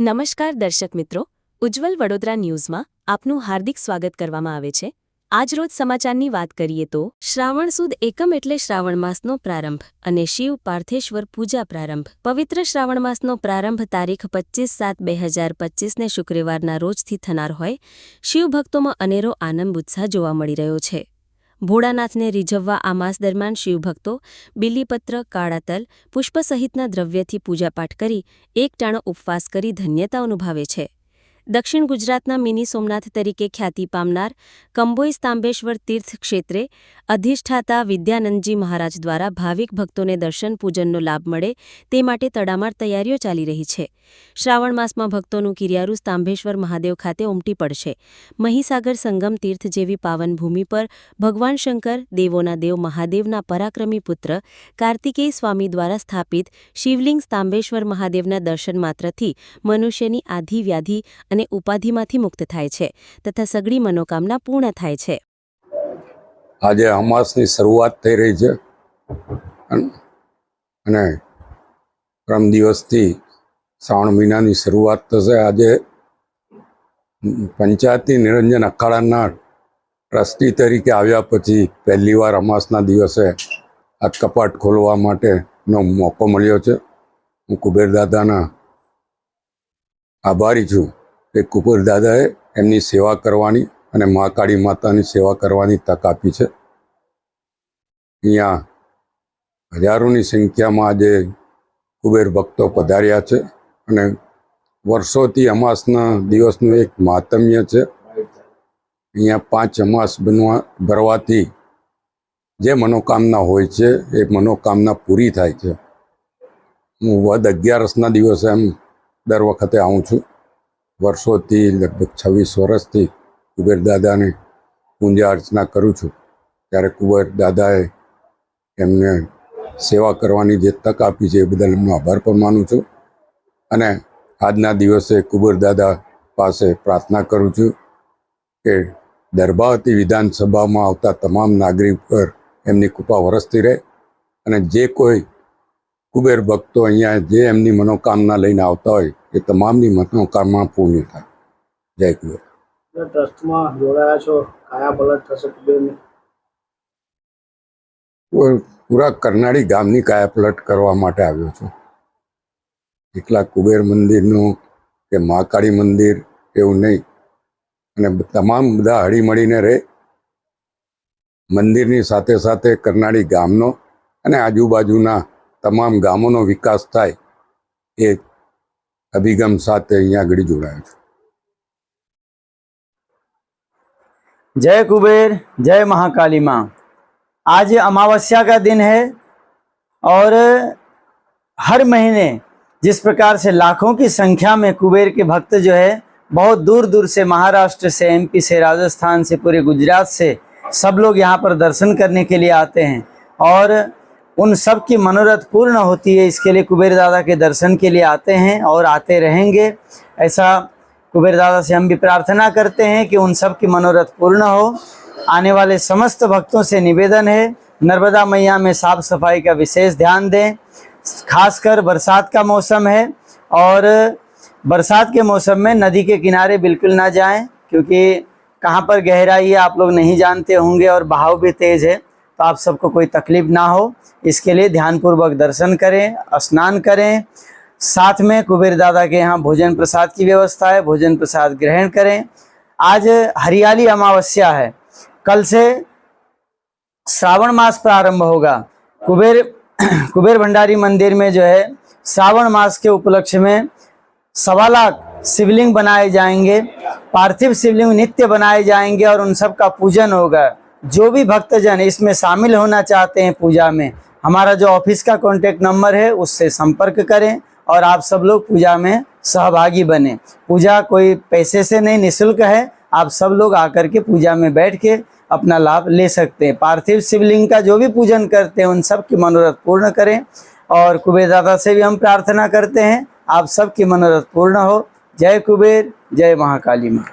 નમસ્કાર દર્શક મિત્રો, ઉજ્જવલ વડોદરા ન્યૂઝમાં આપનું હાર્દિક સ્વાગત કરવામાં આવે છે. આજરોજ સમાચારની વાત કરીએ તો, શ્રાવણ સુદ એકમ એટલે શ્રાવણ માસનો પ્રારંભ અને શિવ પાર્થેશ્વર પૂજા પ્રારંભ. પવિત્ર શ્રાવણ માસનો પ્રારંભ તારીખ પચીસ સાત બે હજાર પચીસને શુક્રવારના રોજથી થનાર હોય શિવ ભક્તોમાં અનેરો આનંદ ઉત્સાહ જોવા મળી રહ્યો છે. ભોળાનાથને રીઝવવા આ માસ દરમિયાન શિવભક્તો બિલીપત્ર, કાળા તલ, પુષ્પ સહિતના દ્રવ્યથી પૂજાપાઠ કરી એક ટાણો ઉપવાસ કરી ધન્યતા અનુભવે છે. દક્ષિણ ગુજરાતના મિની સોમનાથ તરીકે ખ્યાતિ પામનાર કંબોઈ સ્તાંબેશ્વર તીર્થ ક્ષેત્રે અધિષ્ઠાતા વિદ્યાનંદજી મહારાજ દ્વારા ભાવિક ભક્તોને દર્શન પૂજનનો લાભ મળે તે માટે તડામાર તૈયારીઓ ચાલી રહી છે. શ્રાવણ માસમાં ભક્તોનું કિરિયારું સ્તાંભેશ્વર મહાદેવ ખાતે ઉમટી પડશે. મહીસાગર સંગમ તીર્થ જેવી પાવન ભૂમિ પર ભગવાન શંકર, દેવોના દેવ, મહાદેવના પરાક્રમી પુત્ર, કાર્તિકેય સ્વામી દ્વારા સ્થાપિત શિવલિંગ સ્તાંબેશ્વર મહાદેવના દર્શન માત્રથી મનુષ્યની આધિ વ્યાધિ અને ઉપાધિમાંથી મુક્ત થાય છે તથા સગળી મનોકામના પૂર્ણ થાય છે. આજે અમાસની શરૂઆત થઈ રહી છે. અને પરમ દિવસથી શ્રાવણ મહિનાની શરૂઆત થશે. આજે પંચાયતી નિરંજન અખાડાના ટ્રસ્ટી તરીકે આવ્યા પછી પહેલીવાર અમાસના દિવસે આ કપાટ ખોલવા માટેનો મોકો મળ્યો છે. હું કુબેર દાદાના આભારી છું. કે કુબેર દાદાએ એમની સેવા કરવાની અને મહાકાળી માતાની સેવા કરવાની તક આપી છે. અહીંયા હજારોની સંખ્યામાં આજે કુબેર ભક્તો પધાર્યા છે અને વર્ષોથી અમાસના દિવસનું એક માતમ્ય છે. અહીંયા પાંચ અમાસ બનવા, ભરવાથી જે મનોકામના હોય છે એ મનોકામના પૂરી થાય છે. હું વદ અગિયારસના દિવસે એમ દર વખતે આવું છું. વર્ષોથી, લગભગ છવ્વીસ વર્ષથી કુબેર દાદાને પૂજા અર્ચના કરું છું. ત્યારે કુબેર દાદાએ એમને સેવા કરવાની જે તક આપી છે એ બદલ એમનો આભાર પણ માનું છું. અને આજના દિવસે કુબેર દાદા પાસે પ્રાર્થના કરું છું કે દરબાવતી વિધાનસભામાં આવતા તમામ નાગરિક પર એમની કૃપા વરસતી રહે અને જે કોઈ કુબેર ભક્તો અહીંયા જે એમની મનોકામના લઈને આવતા હોય એ તમામની મનોકામના પૂર્ણ થાય. જય કુબેર. ટ્રસ્ટમાં જોડાયા છો. કયા પલટ થશે કુબેરની? પૂરા કરનાળી ગામની કાયાપલટ કરવા માટે આવ્યો છું. એકલા કુબેર મંદિરનું કે મહાકાળી મંદિર એવું નહીં. અને તમામ બધા હળીમળીને રહે. મંદિરની સાથે સાથે કરનાળી ગામનો અને આજુબાજુના તમામ ગામોનો વિકાસ થાય એ અભિગમ સાથે અહીંયા આગળ જોડાયો છું जय कुबेर जय महाकाली माँ आज अमावस्या का दिन है और हर महीने जिस प्रकार से लाखों की संख्या में कुबेर के भक्त जो है बहुत दूर दूर से महाराष्ट्र से एमपी से राजस्थान से पूरे गुजरात से सब लोग यहाँ पर दर्शन करने के लिए आते हैं और उन सब की मनोरथ पूर्ण होती है। इसके लिए कुबेर दादा के दर्शन के लिए आते हैं और आते रहेंगे। ऐसा कुबेर दादा से हम भी प्रार्थना करते हैं कि उन सब की मनोरथ पूर्ण हो। आने वाले समस्त भक्तों से निवेदन है, नर्मदा मैया में साफ़ सफ़ाई का विशेष ध्यान दें। खासकर बरसात का मौसम है और बरसात के मौसम में नदी के किनारे बिल्कुल ना जाएँ, क्योंकि कहाँ पर गहराई है आप लोग नहीं जानते होंगे और बहाव भी तेज है। तो आप सबको कोई तकलीफ़ ना हो। इसके लिए ध्यानपूर्वक दर्शन करें, स्नान करें। साथ में कुबेर दादा के यहाँ भोजन प्रसाद की व्यवस्था है, भोजन प्रसाद ग्रहण करें। आज हरियाली अमावस्या है। कल से श्रावण मास प्रारंभ होगा। कुबेर कुबेर भंडारी मंदिर में जो है श्रावण मास के उपलक्ष्य में सवा लाख शिवलिंग बनाए जाएँगे। पार्थिव शिवलिंग नित्य बनाए जाएँगे और उन सब का पूजन होगा। जो भी भक्तजन इसमें शामिल होना चाहते हैं पूजा में, हमारा जो ऑफ़िस का कॉन्टेक्ट नंबर है, उससे संपर्क करें और आप सब लोग पूजा में सहभागी बने। पूजा कोई पैसे से नहीं निशुल्क है, आप सब लोग आकर के पूजा में बैठ के अपना लाभ ले सकते हैं। पार्थिव शिवलिंग का जो भी पूजन करते हैं, उन सब की मनोरथ पूर्ण करें और कुबेर दादा से भी हम प्रार्थना करते हैं, आप सबकी मनोरथ पूर्ण हो। जय कुबेर, जय महाकाली माँ।